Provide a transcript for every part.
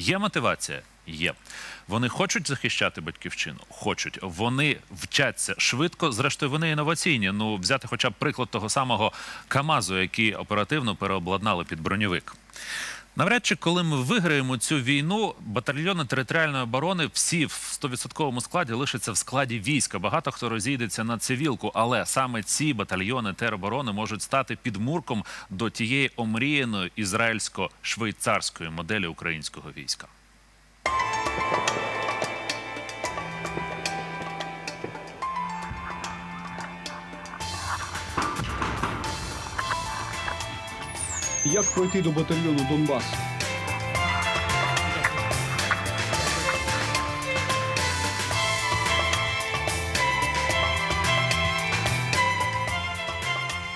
Є мотивація? Є. Вони хочуть захищати батьківщину? Хочуть. Вони вчаться швидко. Зрештою, вони інноваційні. Ну, взяти хоча б приклад того самого КАМАЗу, який оперативно переобладнали під броньовик. Навряд чи, коли ми виграємо цю війну, батальйони територіальної оборони всі в 100% складі лишаться в складі війська. Багато хто розійдеться на цивілку, але саме ці батальйони тероборони можуть стати підмурком до тієї омріяної ізраїльсько-швейцарської моделі українського війська. Як пройти до батальйону Донбас?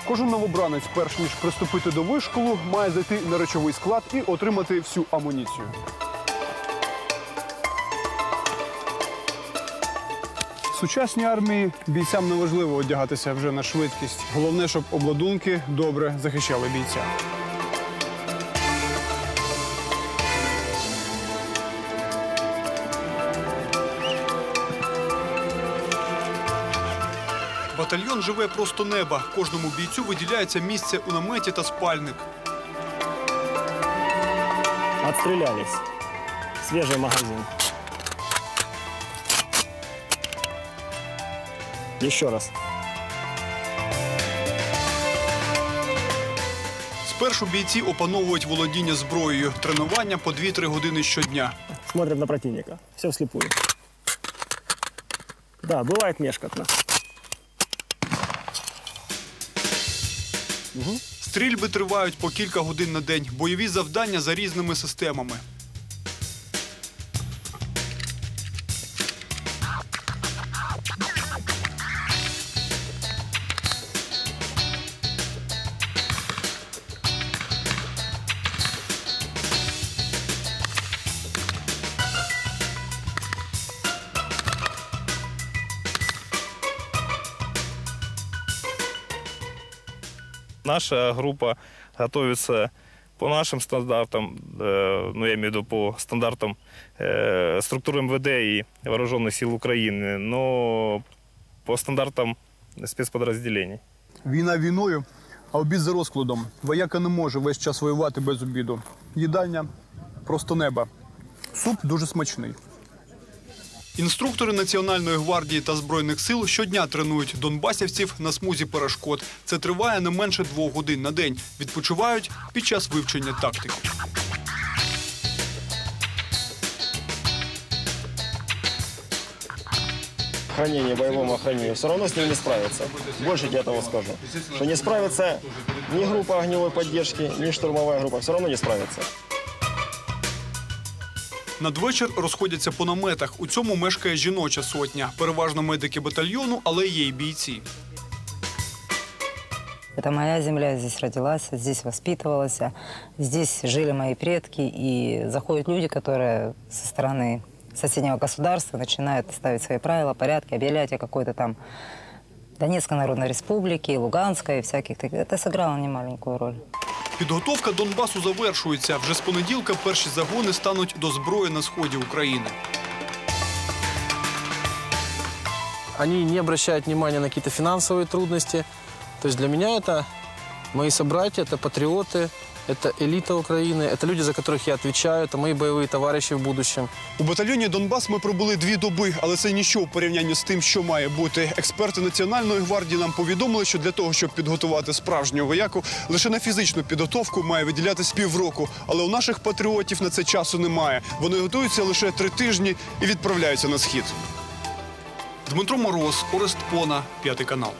Кожен новобранець, перш ніж приступити до вишколу, має зайти на речовий склад і отримати всю амуніцію. Сучасній армії бійцям не важливо одягатися вже на швидкість. Головне, щоб обладунки добре захищали бійця. Батальйон живе просто неба. Кожному бійцю виділяється місце у наметі та спальник. Отстрелялись. Свежий магазин. Еще раз. Спершу бійці опановують володіння зброєю. Тренування по 2-3 години щодня. Смотрим на противника. Все вслепую. Да, бывает мешкотно. Стрільби тривають по кілька годин на день. Бойові завдання за різними системами. Наша группа готовится по нашим стандартам, э, ну, я имею в виду по стандартам э, структуры МВД и Вооруженных сил Украины, но по стандартам спецподразделений. Війна війною, а обід за розкладом. Вояка не може весь час воювати без обіду. Їдальня просто неба. Суп дуже смачний. Інструктори Національної гвардії та збройних сил щодня тренують донбасівців на смузі перешкод. Це триває не менше двох годин на день. Відпочивають під час вивчення тактики. Хранение, боевому охранению. Все равно с ним не справиться. Больше я того скажу. Что не справится ни группа огневой поддержки, ни штурмовая группа. Все равно не справится. Надвечір розходяться по наметах. У цьому мешкає жіноча сотня. Переважно медики батальйону, але є й бійці. Это моя земля, я здесь родилась, здесь воспитывалась, здесь жили мои предки, и заходят люди, которые со стороны соседнего государства начинают ставить свои правила, порядки, объявлять о какой-то там Донецкой Народной Республике, Луганской и всяких таких. Это сыграло немаленькую роль. Підготовка Донбасу завершується. Вже з понеділка перші загони стануть до зброї на сході України. они не обращают внимания на какие-то финансовые трудности. То есть для меня это мои собратья, это патриоты, это элита Украины, это люди, за которых я отвечаю, это мои боевые товарищи в будущем. У батальйоні Донбас ми пробули дві доби, але це нічого в порівнянні з тим, що має бути. Експерти Національної гвардії нам повідомили, що для того, щоб підготувати справжнього вояку, лише на фізичну підготовку має виділятись півроку. Але у наших патріотів на це часу немає. Вони готуються лише три тижні і відправляються на схід. Дмитро Мороз, Орест Пона, п'ятий канал.